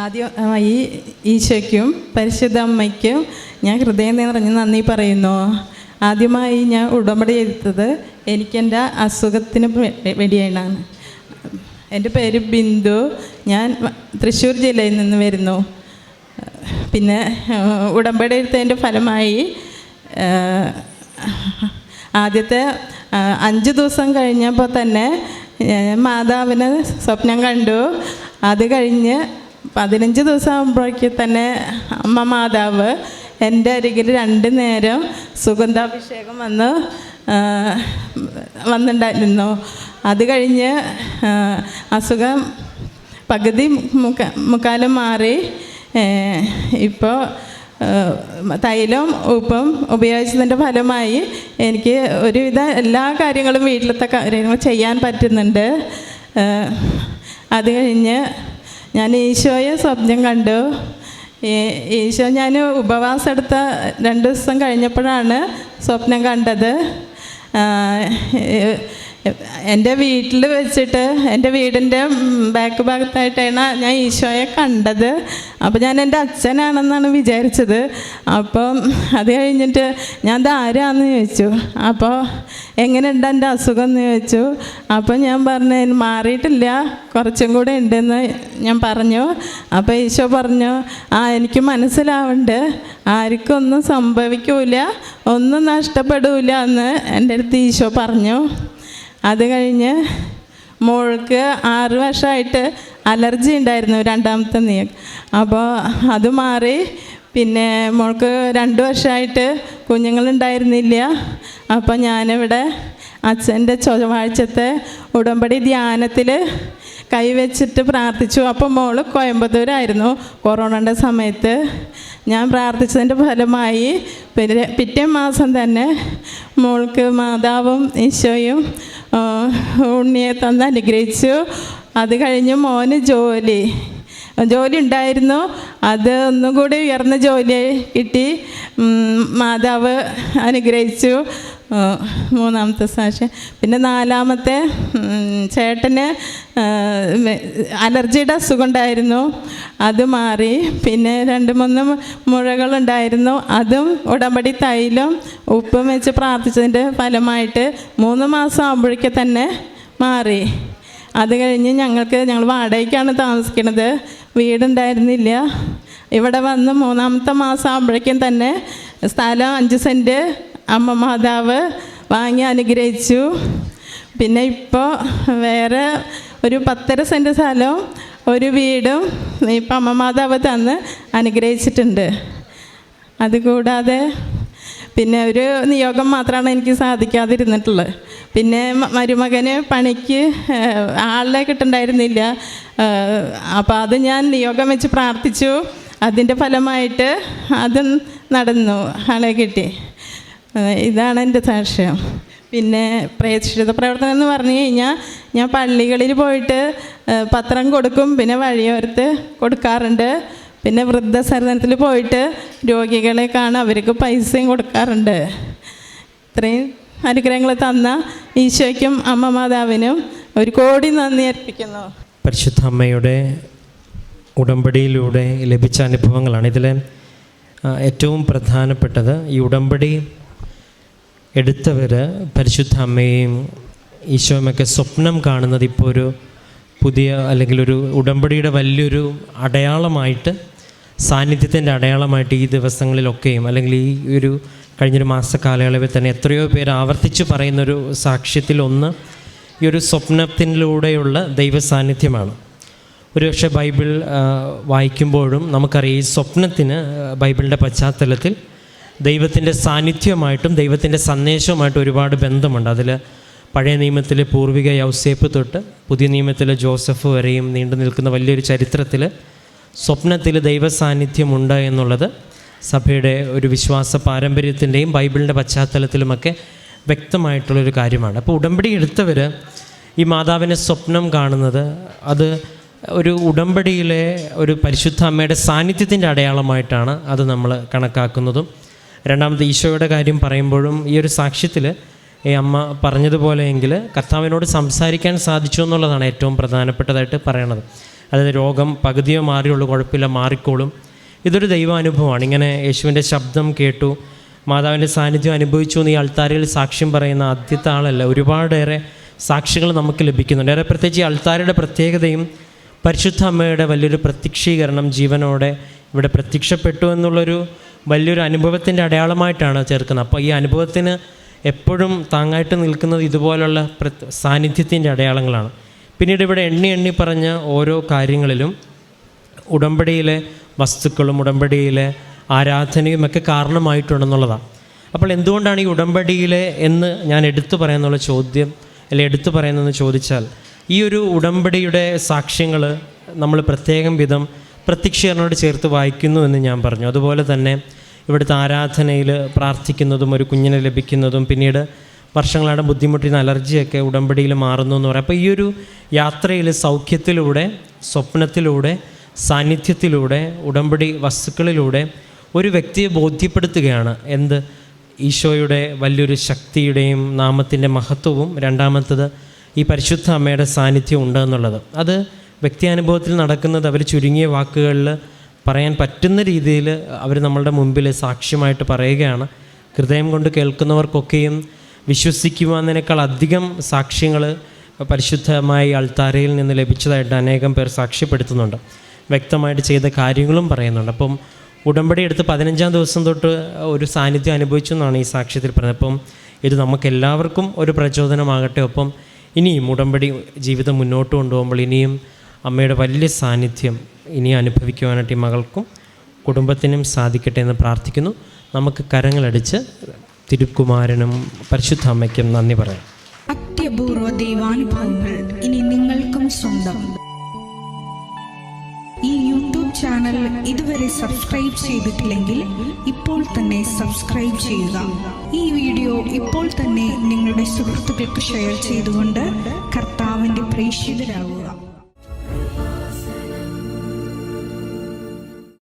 ആദ്യമായി ഈശോയ്ക്കും പരിശുദ്ധ അമ്മയ്ക്കും ഞാൻ ഹൃദയം നിറഞ്ഞ് നന്ദി പറയുന്നു. ആദ്യമായി ഞാൻ ഉടമ്പടി എടുത്തത് എനിക്കെന്റെ അസുഖത്തിന് വേണ്ടിയാണ് എന്റെ പേര് ബിന്ദു. ഞാൻ തൃശ്ശൂർ ജില്ലയിൽ നിന്ന് വരുന്നു. പിന്നെ ഉടമ്പടി എടുത്തതിന്റെ ഫലമായി ആദ്യത്തെ അഞ്ച് ദിവസം കഴിഞ്ഞപ്പോൾ തന്നെ മാതാവിനെ സ്വപ്നം കണ്ടു. അത് കഴിഞ്ഞ് പതിനഞ്ച് ദിവസം ആകുമ്പോഴേക്ക് തന്നെ അമ്മ മാതാവ് എന്റെ അരികിൽ രണ്ട് നേരം സുഗന്ധാഭിഷേകം വന്ന് വന്നിട്ടുണ്ടായിരുന്നു അത് കഴിഞ്ഞ് അസുഖം പകുതി മുക്ക മുക്കാലും മാറി. ഇപ്പോൾ തൈലം ഉപ്പും ഉപയോഗിച്ചതിന്റെ ഫലമായി എനിക്ക് ഒരുവിധ എല്ലാ കാര്യങ്ങളും വീട്ടിലത്തെ കാര്യങ്ങൾ ചെയ്യാൻ പറ്റുന്നുണ്ട്. അത് കഴിഞ്ഞ് ഞാൻ ഈശോയെ സ്വപ്നം കണ്ടു. ഈശോ ഞാൻ ഉപവാസം എടുത്ത രണ്ട് ദിവസം കഴിഞ്ഞപ്പോഴാണ് സ്വപ്നം കണ്ടത്. എന്റെ വീട്ടിൽ വെച്ചിട്ട് എന്റെ വീടിന്റെ ബാക്ക് ഭാഗത്തായിട്ടാണ് ഞാൻ ഈശോയെ കണ്ടത്. അപ്പോൾ ഞാൻ എന്റെ അച്ഛനാണെന്നാണ് വിചാരിച്ചത്. അപ്പം അത് കഴിഞ്ഞിട്ട് ഞാൻ ധാരാന്ന് ചോദിച്ചു. അപ്പോൾ എങ്ങനെയുണ്ട് എന്റെ അസുഖം എന്ന് ചോദിച്ചു. അപ്പോൾ ഞാൻ പറഞ്ഞു "എനിക്ക് മാറിയിട്ടില്ല. കുറച്ചും കൂടെ ഉണ്ടെന്ന് ഞാൻ പറഞ്ഞു. അപ്പോൾ ഈശോ പറഞ്ഞു ആ എനിക്ക് മനസ്സിലാവുണ്ട് ആർക്കൊന്നും സംഭവിക്കൂല. ഒന്നും നഷ്ടപ്പെടൂല എന്ന് എന്റെ അടുത്ത് ഈശോ പറഞ്ഞു. അത് കഴിഞ്ഞ് മോൾക്ക് ആറ് വർഷമായിട്ട് അലർജി ഉണ്ടായിരുന്നു രണ്ടാമത്തെ നീ അപ്പോൾ അത് മാറി പിന്നെ മോൾക്ക് രണ്ട് വർഷമായിട്ട് കുഞ്ഞുങ്ങളുണ്ടായിരുന്നില്ല. അപ്പോൾ ഞാനിവിടെ അച്ഛന്റെ ചൊവ്വാഴ്ചത്തെ ഉടമ്പടി ധ്യാനത്തിൽ കൈവച്ചിട്ട് പ്രാർത്ഥിച്ചു. അപ്പോൾ മോൾ കോയമ്പത്തൂരായിരുന്നു കൊറോണയുടെ സമയത്ത്. ഞാൻ പ്രാർത്ഥിച്ചതിന്റെ ഫലമായി പിന്നെ പിറ്റേ മാസം തന്നെ മോൾക്ക് മാതാവും ഈശോയും ഉണ്ണിയെ തന്ന് അനുഗ്രഹിച്ചു. അത് കഴിഞ്ഞ് മോന് ജോലി. ജോലി ഉണ്ടായിരുന്നു. അത് ഒന്നും കൂടി ഉയർന്ന ജോലി കിട്ടി. മാതാവ് അനുഗ്രഹിച്ചു. മൂന്നാമത്തെ സാക്ഷ്യം. പിന്നെ നാലാമത്തെ ചേട്ടന് അലർജിയുടെ അസുഖം ഉണ്ടായിരുന്നു അത് മാറി. പിന്നെ രണ്ട് മൂന്ന് മുഴകളുണ്ടായിരുന്നു. അതും ഉടമ്പടി തൈലും ഉപ്പും വെച്ച് പ്രാർത്ഥിച്ചതിന്റെ ഫലമായിട്ട് മൂന്ന് മാസം ആകുമ്പോഴേക്ക് തന്നെ മാറി. അത് കഴിഞ്ഞ് ഞങ്ങൾക്ക് ഞങ്ങൾ വാടകയ്ക്കാണ് താമസിക്കുന്നത് വീടുണ്ടായിരുന്നില്ല. ഇവിടെ വന്ന് മൂന്നാമത്തെ മാസം ആകുമ്പോഴേക്കും തന്നെ സ്ഥലം അഞ്ച് സെന്റ് അമ്മ മാതാവ് വാങ്ങി അനുഗ്രഹിച്ചു. പിന്നെ ഇപ്പോൾ വേറെ ഒരു പത്തര സെന്റ് സ്ഥലവും ഒരു വീടും ഇപ്പം അമ്മ മാതാവ് തന്ന് അനുഗ്രഹിച്ചിട്ടുണ്ട്. അതുകൂടാതെ പിന്നെ ഒരു നിയോഗം മാത്രമാണ് എനിക്ക് സാധിക്കാതിരുന്നിട്ടുള്ളത്. പിന്നെ മരുമകന് പണിക്ക് ആളെ കിട്ടുന്നുണ്ടായിരുന്നില്ല അപ്പോൾ അത് ഞാൻ നിയോഗം വെച്ച് പ്രാർത്ഥിച്ചു. അതിന്റെ ഫലമായിട്ട് അത് നടന്നു ആളെ കിട്ടി. ഇതാണ് എന്റെ സാക്ഷ്യം പിന്നെ പ്രേക്ഷിത പ്രവർത്തനം എന്ന് പറഞ്ഞു കഴിഞ്ഞാൽ ഞാൻ പള്ളികളിൽ പോയിട്ട് പത്രം കൊടുക്കും പിന്നെ വഴിയോരത്ത് കൊടുക്കാറുണ്ട്. പിന്നെ വൃദ്ധസദനത്തിൽ പോയിട്ട് രോഗികളെ കാണാൻ അവർക്ക് പൈസയും കൊടുക്കാറുണ്ട്. ഇത്രയും അനുഗ്രഹങ്ങൾ തന്ന ഈശോയ്ക്കും അമ്മ മാതാവിനും ഒരു കോടി നന്ദി അർപ്പിക്കുന്നു. പരിശുദ്ധ അമ്മയുടെ ഉടമ്പടിയിലൂടെ ലഭിച്ച അനുഭവങ്ങളാണ് ഇതിലെ ഏറ്റവും പ്രധാനപ്പെട്ടത്. ഈ ഉടമ്പടി എടുത്തവർ പരിശുദ്ധ അമ്മയെയും ഈശോയുമൊക്കെ സ്വപ്നം കാണുന്നത് ഇപ്പോൾ ഒരു പുതിയ അല്ലെങ്കിൽ ഒരു ഉടമ്പടിയുടെ വലിയൊരു അടയാളമായിട്ട് സാന്നിധ്യത്തിന്റെ അടയാളമായിട്ട് ഈ ദിവസങ്ങളിലൊക്കെയും അല്ലെങ്കിൽ ഈ ഒരു കഴിഞ്ഞൊരു മാസ കാലയളവിൽ തന്നെ എത്രയോ പേർ ആവർത്തിച്ച് പറയുന്നൊരു സാക്ഷ്യത്തിലൊന്ന് ഈ ഒരു സ്വപ്നത്തിലൂടെയുള്ള ദൈവ സാന്നിധ്യമാണ് ഒരുപക്ഷെ ബൈബിൾ വായിക്കുമ്പോഴും നമുക്കറിയാം ഈ സ്വപ്നത്തിന് ബൈബിളിന്റെ പശ്ചാത്തലത്തിൽ ദൈവത്തിന്റെ സാന്നിധ്യമായിട്ടും ദൈവത്തിന്റെ സന്ദേശവുമായിട്ടും ഒരുപാട് ബന്ധമുണ്ട്. അതിൽ പഴയ നിയമത്തിലെ പൂർവിക യൗസേപ്പ് തൊട്ട് പുതിയ നിയമത്തിലെ ജോസഫ് വരെയും നീണ്ടു നിൽക്കുന്ന വലിയൊരു ചരിത്രത്തിൽ സ്വപ്നത്തിൽ ദൈവ സാന്നിധ്യമുണ്ട് എന്നുള്ളത് സഭയുടെ ഒരു വിശ്വാസ പാരമ്പര്യത്തിന്റെയും ബൈബിളിന്റെ പശ്ചാത്തലത്തിലുമൊക്കെ വ്യക്തമായിട്ടുള്ളൊരു കാര്യമാണ്. അപ്പോൾ ഉടമ്പടി എടുത്തവർ ഈ മാതാവിനെ സ്വപ്നം കാണുന്നത് അത് ഒരു ഉടമ്പടിയിലെ ഒരു പരിശുദ്ധ അമ്മയുടെ സാന്നിധ്യത്തിന്റെ അടയാളമായിട്ടാണ് അത് നമ്മൾ കണക്കാക്കുന്നതും. രണ്ടാമത് ഈശോയുടെ കാര്യം പറയുമ്പോഴും ഈ ഒരു സാക്ഷ്യത്തിൽ ഈ അമ്മ പറഞ്ഞതുപോലെയെങ്കിൽ കർത്താവിനോട് സംസാരിക്കാൻ സാധിച്ചു എന്നുള്ളതാണ് ഏറ്റവും പ്രധാനപ്പെട്ടതായിട്ട് പറയണത്. അതായത് രോഗം പകുതിയോ മാറിയുള്ളൂ കുഴപ്പമില്ല മാറിക്കോളും. ഇതൊരു ദൈവാനുഭവമാണ്. ഇങ്ങനെ യേശുവിന്റെ ശബ്ദം കേട്ടു മാതാവിന്റെ സാന്നിധ്യം അനുഭവിച്ചു എന്ന് ഈ അൾത്താരയിൽ സാക്ഷ്യം പറയുന്ന ആദ്യത്തെ ആളല്ല. ഒരുപാടേറെ സാക്ഷികൾ നമുക്ക് ലഭിക്കുന്നുണ്ട്. ഏറെ പ്രത്യേകിച്ച് ഈ അൾത്താരയുടെ പ്രത്യേകതയും പരിശുദ്ധ അമ്മയുടെ വലിയൊരു പ്രത്യക്ഷീകരണം ജീവനോടെ ഇവിടെ പ്രത്യക്ഷപ്പെട്ടു എന്നുള്ളൊരു വലിയൊരു അനുഭവത്തിന്റെ അടയാളമായിട്ടാണ് ചേർക്കുന്നത്. അപ്പോൾ ഈ അനുഭവത്തിന് എപ്പോഴും താങ്ങായിട്ട് നിൽക്കുന്നത് ഇതുപോലുള്ള സാന്നിധ്യത്തിന്റെ അടയാളങ്ങളാണ്. പിന്നീട് ഇവിടെ എണ്ണി എണ്ണി പറഞ്ഞ ഓരോ കാര്യങ്ങളിലും ഉടമ്പടിയിലെ വസ്തുക്കളും ഉടമ്പടിയിലെ ആരാധനയും ഒക്കെ കാരണമായിട്ടുണ്ടെന്നുള്ളതാണ് അപ്പോൾ എന്തുകൊണ്ടാണ് ഈ ഉടമ്പടിയിലെ എന്ന് ഞാൻ എടുത്തു പറയാന്നുള്ള ചോദ്യം അല്ലെ എടുത്തു പറയുന്നതെന്ന് ചോദിച്ചാൽ ഈ ഒരു ഉടമ്പടിയുടെ സാക്ഷ്യങ്ങൾ നമ്മൾ പ്രത്യേകം വിധം പ്രത്യക്ഷീകരണോട് ചേർത്ത് വായിക്കുന്നു എന്ന് ഞാൻ പറഞ്ഞു. അതുപോലെ തന്നെ ഇവിടുത്തെ ആരാധനയിൽ പ്രാർത്ഥിക്കുന്നതും ഒരു കുഞ്ഞിനെ ലഭിക്കുന്നതും പിന്നീട് വർഷങ്ങളാണ് ബുദ്ധിമുട്ടിന് അലർജിയൊക്കെ ഉടമ്പടിയിൽ മാറുന്നു എന്ന് പറയാം. അപ്പോൾ ഈ ഒരു യാത്രയിൽ സൗഖ്യത്തിലൂടെ സ്വപ്നത്തിലൂടെ സാന്നിധ്യത്തിലൂടെ ഉടമ്പടി വസ്തുക്കളിലൂടെ ഒരു വ്യക്തിയെ ബോധ്യപ്പെടുത്തുകയാണ് എന്ത്? ഈശോയുടെ വലിയൊരു ശക്തിയുടെയും നാമത്തിന്റെ മഹത്വവും. രണ്ടാമത്തത് ഈ പരിശുദ്ധ അമ്മയുടെ സാന്നിധ്യം ഉണ്ട് എന്നുള്ളത്. അത് വ്യക്തിയാനുഭവത്തിൽ നടക്കുന്നത് അവർ ചുരുങ്ങിയ വാക്കുകളിൽ പറയാൻ പറ്റുന്ന രീതിയിൽ അവർ നമ്മളുടെ മുമ്പിൽ സാക്ഷ്യമായിട്ട് പറയുകയാണ്. ഹൃദയം കൊണ്ട് കേൾക്കുന്നവർക്കൊക്കെയും വിശ്വസിക്കുവാന്നതിനേക്കാൾ അധികം സാക്ഷ്യങ്ങൾ പരിശുദ്ധമായി അൾത്താരയിൽ നിന്ന് ലഭിച്ചതായിട്ട് അനേകം പേർ സാക്ഷ്യപ്പെടുത്തുന്നുണ്ട്. വ്യക്തമായിട്ട് ചെയ്ത കാര്യങ്ങളും പറയുന്നുണ്ട്. അപ്പം ഉടമ്പടി എടുത്ത് പതിനഞ്ചാം ദിവസം തൊട്ട് ഒരു സാന്നിധ്യം അനുഭവിച്ചു എന്നാണ് ഈ സാക്ഷ്യത്തിൽ പറയുന്നത്. അപ്പം ഇത് നമുക്കെല്ലാവർക്കും ഒരു പ്രചോദനമാകട്ടെ. ഒപ്പം ഇനിയും ഉടമ്പടി ജീവിതം മുന്നോട്ട് കൊണ്ടുപോകുമ്പോൾ ഇനിയും അമ്മയുടെ വലിയ സാന്നിധ്യം ഇനി അനുഭവിക്കുവാനായിട്ട് ഈ മകൾക്കും കുടുംബത്തിനും സാധിക്കട്ടെ എന്ന് പ്രാർത്ഥിക്കുന്നു. നമുക്ക് കരങ്ങളടിച്ച് തിരുക്കുമാരനും പരിശുദ്ധ അമ്മയ്ക്കും നന്ദി പറയാം. അത്യപൂർവ ദൈവാനുഭവങ്ങൾ ഇനി നിങ്ങൾക്കും സ്വന്തം. ഈ യൂട്യൂബ് ചാനൽ ഇതുവരെ സബ്സ്ക്രൈബ് ചെയ്തിട്ടില്ലെങ്കിൽ ഇപ്പോൾ തന്നെ സബ്സ്ക്രൈബ് ചെയ്യുക. ഈ വീഡിയോ ഇപ്പോൾ തന്നെ നിങ്ങളുടെ സുഹൃത്തുക്കൾക്ക് ഷെയർ ചെയ്തുകൊണ്ട് കർത്താവിന്റെ പ്രേക്ഷിതരാകുക